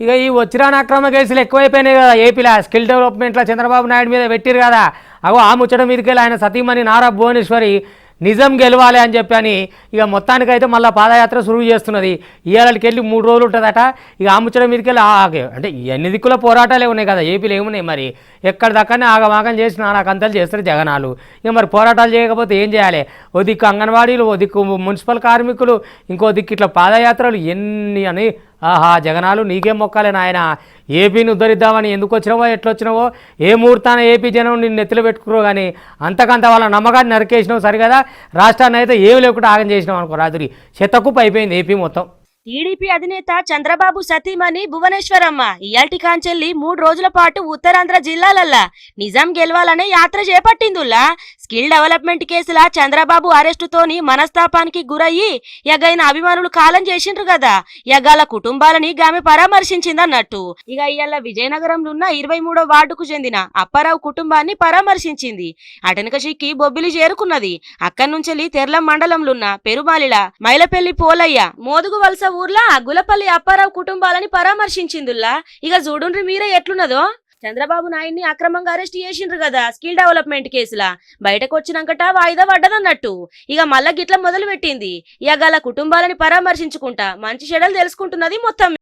ఇక ఈ వచ్చిరాని అక్రమ కేసులు ఎక్కువైపోయినాయి కదా ఏపీలో స్కిల్ డెవలప్మెంట్లో చంద్రబాబు నాయుడు మీద పెట్టిరు కదా. అగో ఆ ముచ్చట మీదకెళ్ళి ఆయన సతీమణి నారా భువనేశ్వరి నిజం గెలవాలి అని చెప్పి అని ఇక మొత్తానికైతే మళ్ళీ పాదయాత్ర సురువు చేస్తున్నది. ఇవాళకి వెళ్ళి మూడు రోజులు ఉంటుందట. ఇక ఆ ముచ్చట మీదకెళ్ళి అంటే ఎన్ని దిక్కుల పోరాటాలే ఉన్నాయి కదా ఏపీలో ఏమున్నాయి మరి? ఎక్కడ దక్కనే ఆగమాగం చేసి నానాకంతలు చేస్తారు జగనాలు. ఇక మరి పోరాటాలు చేయకపోతే ఏం చేయాలి? ఓ దిక్కు అంగన్వాడీలు ఓ దిక్కు మున్సిపల్ కార్మికులు ఇంకో దిక్కు ఇట్లా పాదయాత్రలు ఎన్ని అని ఆహా జగనాలు నీకే మొక్కాలే నాయన. ఏపీని ఉద్ధరిద్దామని ఎందుకు వచ్చినావో ఎట్లొచ్చినావో? ఏ ముహూర్తాన ఏపీ జనం నిన్ను నెత్తిలో పెట్టుకురో కానీ అంతకంత వాళ్ళ నమ్మకాన్ని నరికేసినావు సరిగదా? రాష్ట్రాన్ని అయితే ఏమి లేకుండా ఆగం చేసినావు అనుకో రాత్రి చెత్తకుప్ప అయిపోయింది ఏపీ మొత్తం. టీడీపీ అధినేత చంద్రబాబు సతీమణి భువనేశ్వరమ్మ ఇయాల్టి కాంచెల్లి మూడు రోజుల పాటు ఉత్తరాంధ్ర జిల్లాలల్లా. నిజాం గెలవాలనే యాత్ర చేపట్టిందుల్లా? స్కిల్ డెవలప్మెంట్ కేసుల చంద్రబాబు అరెస్టుతోని మనస్తాపానికి గురయ్యి ఎగైన అభిమానులు కాలం చేసిండ్రు కదా యగాల కుటుంబాలని గామె పరామర్శించిందన్నట్టు. ఇక ఇయ్యాల విజయనగరంలో ఉన్న ఇరవై మూడో వార్డుకు చెందిన అప్పారావు కుటుంబాన్ని పరామర్శించింది. అటనక చిక్కి బొబ్బిలి చేరుకున్నది. అక్కడి నుంచి తెర్లం మండలంలో ఉన్న పెరుమాలిల మైలపల్లి పోలయ్య మోదుగు వలస ఊర్ల గులపల్లి అప్పారావు కుటుంబాలని పరామర్శించిందుల్లా. ఇక చూడుండ్రి మీరే ఎట్లున్నదో? చంద్రబాబు నాయుడిని అక్రమంగా అరెస్ట్ చేసిండ్రు కదా స్కిల్ డెవలప్మెంట్ కేసులా. బయటకు వచ్చినాకట వాయిదా పడ్డదన్నట్టు. ఇక మళ్ళా గిట్ల మొదలు పెట్టింది ఇక గల కుటుంబాలని పరామర్శించుకుంటా. మంచి చెడలు తెలుసుకుంటున్నది మొత్తం